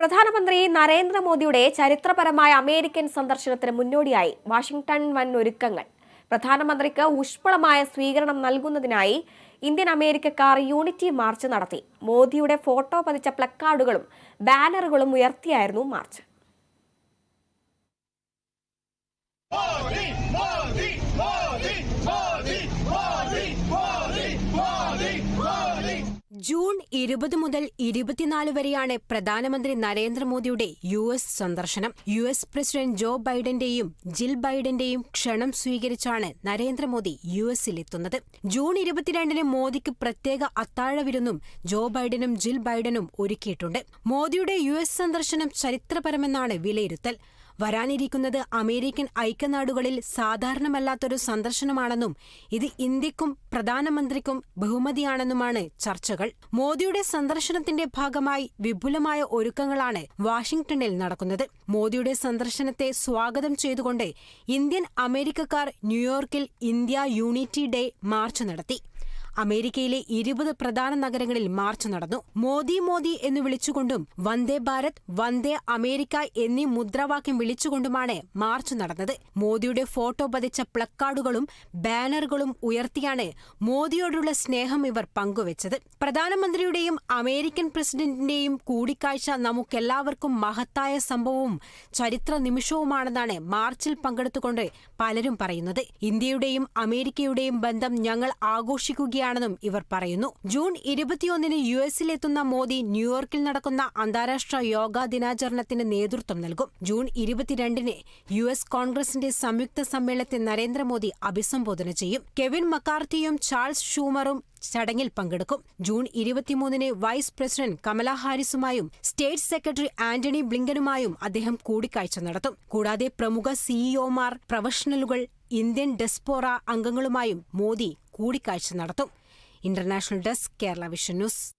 പ്രധാനമന്ത്രി നരേന്ദ്രമോദിയുടെ ചരിത്രപരമായ അമേരിക്കൻ സന്ദർശനത്തിന് മുന്നോടിയായി വാഷിംഗ്ടൺ വൻ ഒരുക്കങ്ങൾ. പ്രധാനമന്ത്രിക്ക് ഊഷ്മളമായ സ്വീകരണം നൽകുന്നതിനായി ഇന്ത്യൻ അമേരിക്കക്കാർ യൂണിറ്റി മാർച്ച് നടത്തി. മോദിയുടെ ഫോട്ടോ പതിച്ച പ്ലക്കാർഡുകളും ബാനറുകളും ഉയർത്തിയായിരുന്നു മാർച്ച്. ജൂൺ ഇരുപത് മുതൽ ഇരുപത്തിനാല് വരെയാണ് പ്രധാനമന്ത്രി നരേന്ദ്രമോദിയുടെ യു എസ് സന്ദർശനം. യു എസ് പ്രസിഡന്റ് ജോ ബൈഡന്റെയും ജിൽ ബൈഡന്റെയും ക്ഷണം സ്വീകരിച്ചാണ് നരേന്ദ്രമോദി യു എസിലെത്തുന്നത്. ജൂൺ ഇരുപത്തിരണ്ടിന് മോദിക്ക് പ്രത്യേക അത്താഴവിരുന്നും ജോ ബൈഡനും ജിൽ ബൈഡനും ഒരുക്കിയിട്ടുണ്ട്. മോദിയുടെ യു എസ് സന്ദർശനം ചരിത്രപരമെന്നാണ് വിലയിരുത്തൽ. വരാനിരിക്കുന്നത് അമേരിക്കൻ ഐക്യനാടുകളിൽ സാധാരണമല്ലാത്തൊരു സന്ദർശനമാണെന്നും ഇത് ഇന്ത്യക്കും പ്രധാനമന്ത്രിക്കും ബഹുമതിയാണെന്നുമാണ് ചർച്ചകൾ. മോദിയുടെ സന്ദർശനത്തിന്റെ ഭാഗമായി വിപുലമായ ഒരുക്കങ്ങളാണ് വാഷിംഗ്ടണിൽ നടക്കുന്നത്. മോദിയുടെ സന്ദർശനത്തെ സ്വാഗതം ചെയ്തുകൊണ്ട് ഇന്ത്യൻ അമേരിക്കക്കാർ ന്യൂയോർക്കിൽ ഇന്ത്യ യൂണിറ്റി ഡേ മാർച്ച് നടത്തി. അമേരിക്കയിലെ ഇരുപത് പ്രധാന നഗരങ്ങളിൽ മാർച്ച് നടന്നു. മോദി മോദി എന്ന് വിളിച്ചുകൊണ്ടും വന്ദേ ഭാരത് വന്ദേ അമേരിക്ക എന്നീ മുദ്രാവാക്യം വിളിച്ചുകൊണ്ടുമാണ് മാർച്ച് നടന്നത്. മോദിയുടെ ഫോട്ടോ പതിച്ച പ്ലക്കാർഡുകളും ബാനറുകളും ഉയർത്തിയാണ് മോദിയോടുള്ള സ്നേഹം ഇവർ പങ്കുവച്ചത്. പ്രധാനമന്ത്രിയുടെയും അമേരിക്കൻ പ്രസിഡന്റിന്റെയും കൂടിക്കാഴ്ച നമുക്കെല്ലാവർക്കും മഹത്തായ സംഭവവും ചരിത്ര നിമിഷവുമാണെന്നാണ് മാർച്ചിൽ പങ്കെടുത്തുകൊണ്ട് പലരും പറയുന്നത്. ഇന്ത്യയുടെയും അമേരിക്കയുടെയും ബന്ധം ഞങ്ങൾ ആഘോഷിക്കുകയാണെന്നും ഇവർ പറയുന്നു. ജൂൺ ഇരുപത്തിയൊന്നിന് യു എസിലെത്തുന്ന മോദി ന്യൂയോർക്കിൽ നടക്കുന്ന അന്താരാഷ്ട്ര യോഗാ ദിനാചരണത്തിന് നേതൃത്വം നൽകും. ജൂൺ ഇരുപത്തിരണ്ടിന് യു എസ് കോൺഗ്രസിന്റെ സംയുക്ത സമ്മേളനത്തെ നരേന്ദ്രമോദി അഭിസംബോധന ചെയ്യും. കെവിൻ മക്കാർത്തിയും ചാൾസ് ഷൂമറും ചടങ്ങിൽ പങ്കെടുക്കും. ജൂൺ ഇരുപത്തിമൂന്നിന് വൈസ് പ്രസിഡന്റ് കമല ഹാരിസുമായും സ്റ്റേറ്റ് സെക്രട്ടറി ആന്റണി ബ്ലിങ്കനുമായും അദ്ദേഹം കൂടിക്കാഴ്ച നടത്തും. കൂടാതെ പ്രമുഖ സിഇഒമാർ പ്രൊഫഷണലുകൾ ഇന്ത്യൻ ഡെസ്പോറ അംഗങ്ങളുമായും മോദി കൂടിക്കാഴ്ച നടത്തും. International desk Kerala vision news.